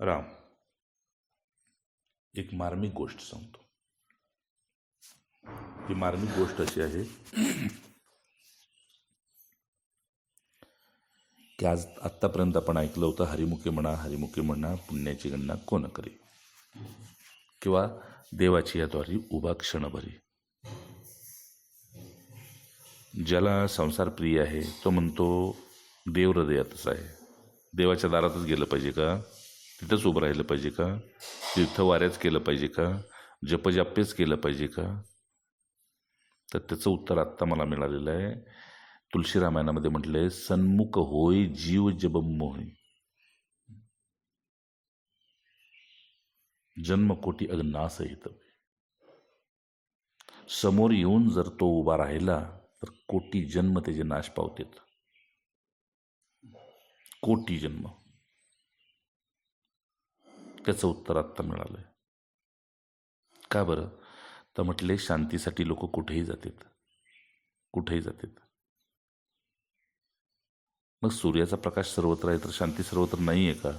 राम. एक मार्मिक गोष्ट सांगतो. ती मार्मिक गोष्ट अशी आहे की आज आत्तापर्यंत आपण ऐकलं होतं हरिमुखे म्हणा हरिमुखे म्हणा पुण्याची गणना कोण करी? किंवा देवाची याद्वारी उभा क्षणभरी. ज्याला संसार प्रिय आहे तो म्हणतो देव हृदयातच आहे. देवाच्या दारातच गेलं पाहिजे का? तिथंच उभं राहिलं पाहिजे का? तीर्थवाऱ्याच केलं पाहिजे का? जपजाप्यच केलं पाहिजे का? तर त्याचं उत्तर आत्ता मला मिळालेलं आहे. तुलसी रामायणामध्ये म्हटलंय सन्मुख होय जीव जब मोही. जन्मकोटी अग्नास हित समोर येऊन जर तो उभा राहिला तर कोटी जन्म त्याचे नाश पावतेत. कोटी जन्म. त्याचं उत्तर आत्ता मिळालंय. का बरं? तर म्हटले शांतीसाठी लोक कुठेही जातात. कुठेही जातात. मग सूर्याचा प्रकाश सर्वत्र आहे तर शांती सर्वत्र नाही आहे का?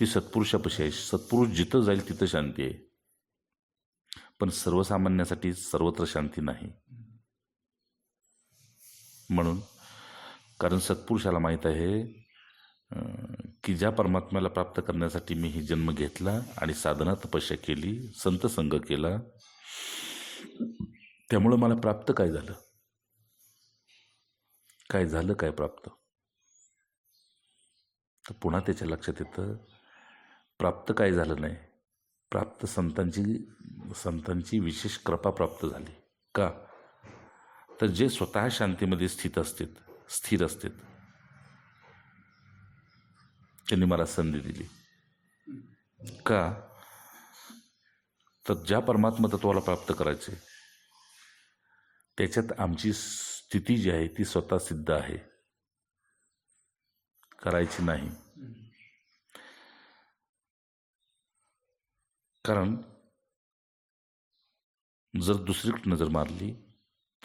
ती सत्पुरुषापाशी आहे. सत्पुरुष जिथं जाईल तिथं शांती आहे. पण सर्वसामान्यासाठी सर्वत्र शांती नाही. म्हणून कारण सत्पुरुषाला माहीत आहे की ज्या परमात्म्याला प्राप्त करण्यासाठी मी ही जन्म घेतला आणि साधना तपस्या केली संत संग केला त्यामुळं मला प्राप्त काय झालं? काय झालं काय प्राप्त? तर पुन्हा त्याच्या लक्षात येतं प्राप्त काय झालं नाही? प्राप्त संतांची संतांची विशेष कृपा प्राप्त झाली. का? तर जे स्वतः शांतीमध्ये स्थित असतात स्थिर असतात त्यांनी मला संधी दिली. का? तर ज्या परमात्मा तत्वाला प्राप्त करायचे त्याच्यात आमची स्थिती जी आहे ती स्वतः सिद्ध आहे. करायची नाही. कारण जर दुसरीकडे नजर मारली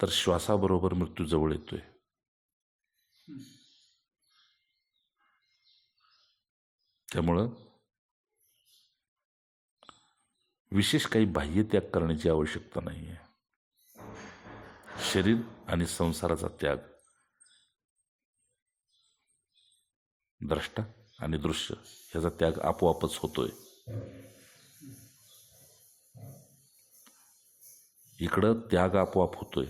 तर श्वासाबरोबर मृत्यू जवळ येतोय. त्यामुळं विशेष काही बाह्य त्याग करण्याची आवश्यकता नाही आहे शरीर आणि संसाराचा त्याग द्रष्टा आणि दृश्य याचा त्याग आपोआपच होतोय. इकडं त्याग आपोआप होतोय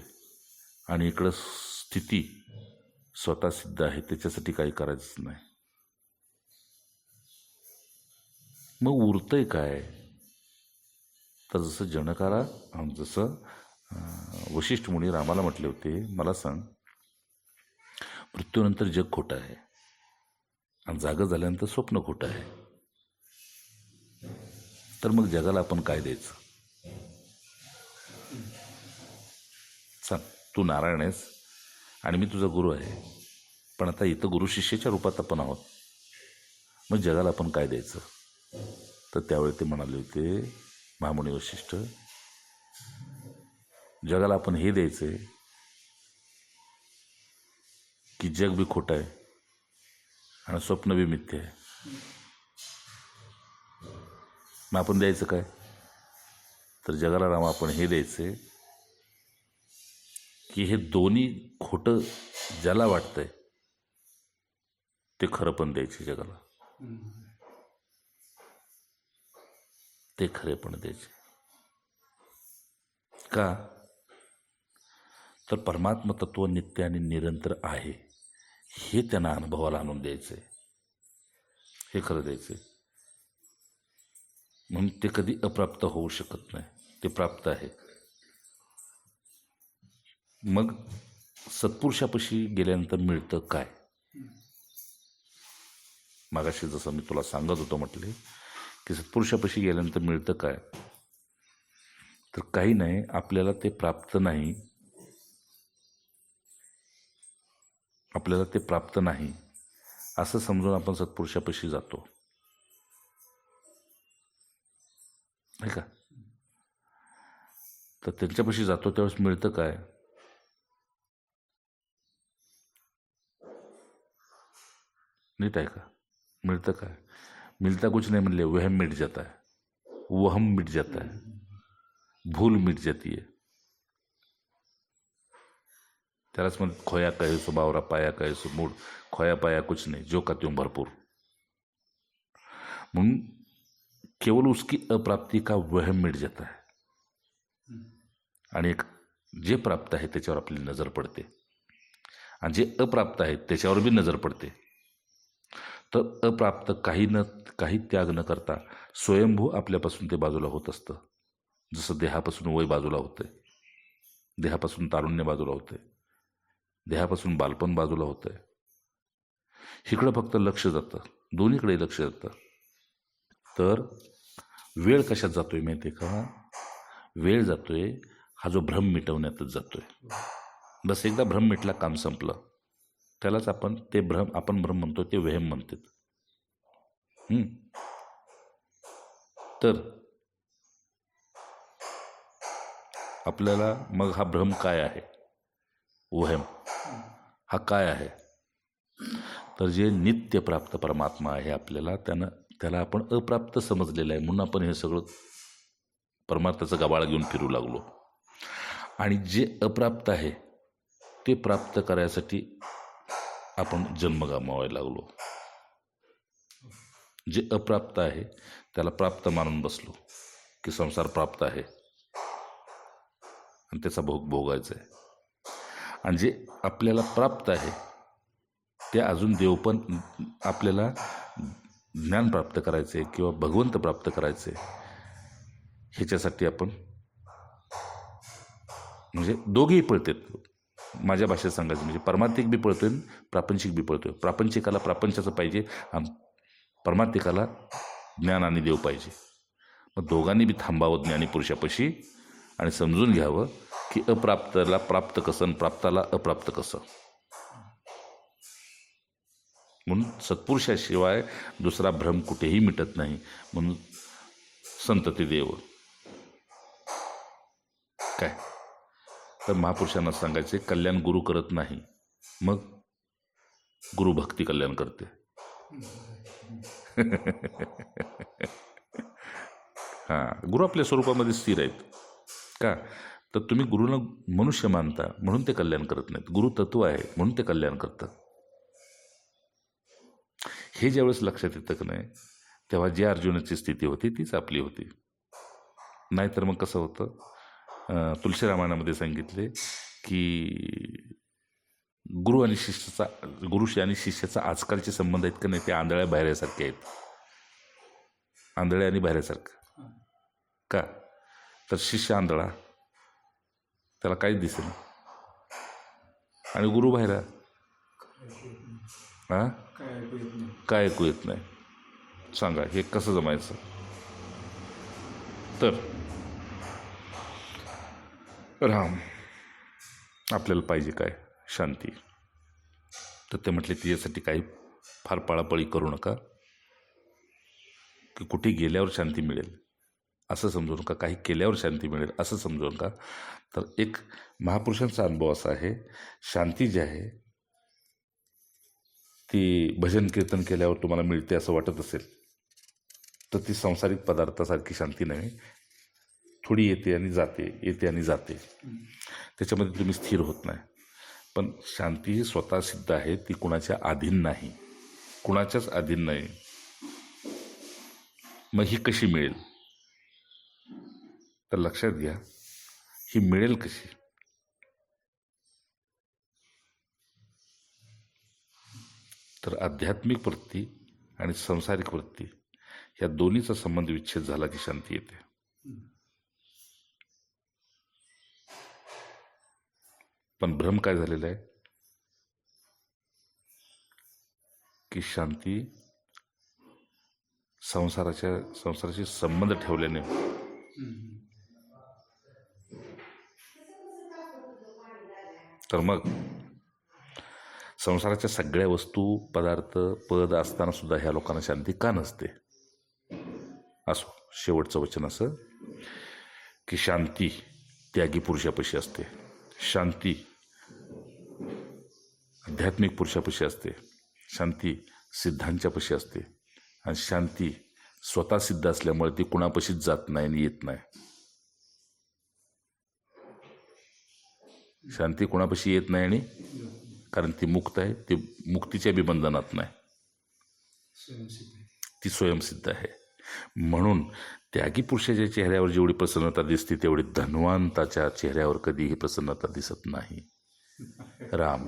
आणि इकडं स्थिती स्वतः सिद्ध आहे त्याच्यासाठी काही करायचंच नाही. मग उरतं आहे काय? तर जसं जनकारा जसं वशिष्ठ मुनी रामाला म्हटले होते मला सांग मृत्यूनंतर जग खोटं आहे आणि जागं झाल्यानंतर स्वप्न खोटं आहे. तर मग जगाला आपण काय द्यायचं? सांग तू नारायण आहेस आणि मी तुझा गुरु आहे पण आता इथं गुरु शिष्याच्या रूपात आपण आहोत. मग जगाला आपण काय द्यायचं? तर त्यावेळी ते म्हणाले होते महामुनी वशिष्ठ जगाला आपण हे द्यायचं की जग बी खोटं आहे आणि स्वप्न बी मिथ्य आहे. मग आपण द्यायचं काय? तर जगाला राम आपण हे द्यायचं की हे दोन्ही खोटं ज्याला वाटतंय ते खरं पण द्यायचे जगाला. ते खरे पण द्यायचे. का? तर परमात्म तत्व नित्य आणि निरंतर आहे हे त्यांना अनुभवाला आणून द्यायचं हे खरं द्यायचं म्हणून ते कधी अप्राप्त होऊ शकत नाही. ते प्राप्त आहे. मग सत्पुरुषापाशी गेल्यानंतर मिळतं काय? मागाशी जसं मी तुला सांगत होतो म्हटले की सत्पुरुषापाशी गेल्यानंतर मिळतं काय? तर काही नाही आपल्याला ते प्राप्त नाही. आपल्याला ते प्राप्त नाही. असं समजून आपण सत्पुरुषापाशी जातो. आहे का? तर त्यांच्यापाशी जातो त्यावेळेस मिळतं काय? नीट आहे का? मिळतं काय? मिलता कुछ नहीं मिले वहम मिट जाता है। वहम मिट जाता है। भूल मिट जाती है। त्यालाच म्हणत खोया कहेसो बावरा पाया कहेसो मूड खोया पाया कुछ नहीं, जो का त्यों भरपूर। केवल उसकी अप्राप्ति का वहम मिट जाता है। आणि एक जे प्राप्त आहे त्याच्यावर आपली नज़र पडते। आणि जे अप्राप्त आहे त्याच्यावर बी नज़र पडते। तर अप्राप्त काही न काही त्याग न करता स्वयंभू आपल्यापासून ते बाजूला होत असतं. जसं देहापासून वय बाजूला होतंय. देहापासून तारुण्य बाजूला होतंय. देहापासून बालपण बाजूला होतंय. इकडं फक्त लक्ष जातं. दोन्हीकडे लक्ष जातं. तर वेळ कशात जातोय माहिती आहे का? वेळ जातोय हा जो भ्रम मिटवण्यातच जातोय. बस एकदा भ्रम मिटला काम संपलं. त्यालाच आपण ते भ्रम आपण भ्रम म्हणतो ते व्यम म्हणतात. तर आपल्याला मग हा भ्रम काय आहे? वहम हा काय आहे? तर जे नित्य प्राप्त परमात्मा आहे आपल्याला त्यानं त्याला आपण अप्राप्त समजलेलं आहे. म्हणून आपण हे सगळं परमार्थाचं गबाळ घेऊन फिरू लागलो. आणि जे अप्राप्त आहे ते प्राप्त करायसाठी आपण जन्म गमावायला लागलो. जे अप्राप्त आहे त्याला प्राप्त मानून बसलो. की संसार प्राप्त आहे. आणि त्याचा भोग भोगायचा आहे. आणि जे आपल्याला प्राप्त आहे ते अजून देव पण आपल्याला ज्ञान प्राप्त करायचे किंवा भगवंत प्राप्त करायचे ह्याच्यासाठी आपण म्हणजे दोघेही पळतात. माझ्या भाषेत सांगायचं म्हणजे परमार्थिक बी पळतोय प्रापंचिक बी पळतोय. प्रापंचिकाला प्रापंचाचं पाहिजे आणि परमार्थिकाला ज्ञान आणि देव पाहिजे. मग दोघांनी बी थांबावं ज्ञानी पुरुषापाशी आणि समजून घ्यावं की अप्राप्तला प्राप्त कसं आणि प्राप्ताला अप्राप्त कसं. म्हणून सत्पुरुषाशिवाय दुसरा भ्रम कुठेही मिटत नाही. म्हणून संतती देव. काय? तर महापुरुषांना सांगायचे कल्याण गुरु करत नाही. मग गुरु भक्ती कल्याण करते. हां गुरु आपल्या स्वरूपामध्ये स्थिर आहेत. का? तर तुम्ही गुरुला मनुष्य मानता म्हणून ते कल्याण करत नाहीत. गुरु तत्व आहे म्हणून ते कल्याण करतात. हे ज्यावेळेस लक्षात येतं की नाही तेव्हा जी अर्जुनाची स्थिती होती तीच आपली होती. नाहीतर मग कसं होतं? अं, तुलसी रामायणामध्ये सांगितले की गुरु आणि शिष्याचा गुरुशी आणि शिष्याचा आजकालचे संबंध आहेत का नाही ते आंधळ्या बाहेरसारखे आहेत. आंधळ्या आणि बाहेरसारखं. का? तर शिष्य आंधळा. त्याला काहीच दिसेल आणि गुरु बाहेरा? हां काय ऐकू येत नाही. सांगा हे कसं जमायचं? तर राम आपल्याला पाहिजे काय? शांती. तर ते म्हटले तिच्यासाठी काही फार पळापळी करू नका. की कुठे गेल्यावर शांती मिळेल. असं समजू नका. काही केल्यावर शांती मिळेल असं समजू नका. तर एक महापुरुषांचा अनुभव असा आहे शांती जी आहे ती भजन कीर्तन केल्यावर तुम्हाला मिळते असं वाटत असेल तर ती सांसारिक पदार्थासारखी शांती नाही. थोडी येते आणि जाते येते आणि जाते. त्याच्यामध्ये तुम्ही स्थिर होत नाही. पण शांती ही स्वतः सिद्ध आहे ती कुणाच्या अधीन नाही. कुणाच्याच अधीन नाही. मग ही कशी मिळेल? तर लक्षात घ्या ही मिळेल कशी? तर आध्यात्मिक वृत्ती आणि संसारिक वृत्ती या दोन्हीचा संबंध विच्छेद झाला की शांती येते. पण भ्रम काय झालेला आहे? की शांती संसाराच्या संसाराशी संबंध ठेवल्याने तर मग संसाराच्या सगळ्या वस्तू पदार्थ पद असताना सुद्धा ह्या लोकांना शांती का नसते? असो शेवटचं वचन असं की शांती त्यागी पुरुषापाशी असते. शांती. आध्यात्मिक पुरुषापाशी असते. शांती सिद्धांच्यापाशी असते. आणि शांती स्वतः सिद्ध असल्यामुळे ती कुणापाशीच जात नाही आणि येत नाही. शांती कुणापाशी येत नाही आणि कारण ती मुक्त आहे. ती मुक्तीच्या बी बंधनात नाही ती स्वयंसिद्ध आहे. म्हणून त्यागी पुरुषाच्या चेहऱ्यावर जेवढी प्रसन्नता दिसते तेवढी धन्वंताच्या चेहऱ्यावर कधीही प्रसन्नता दिसत नाही. राम.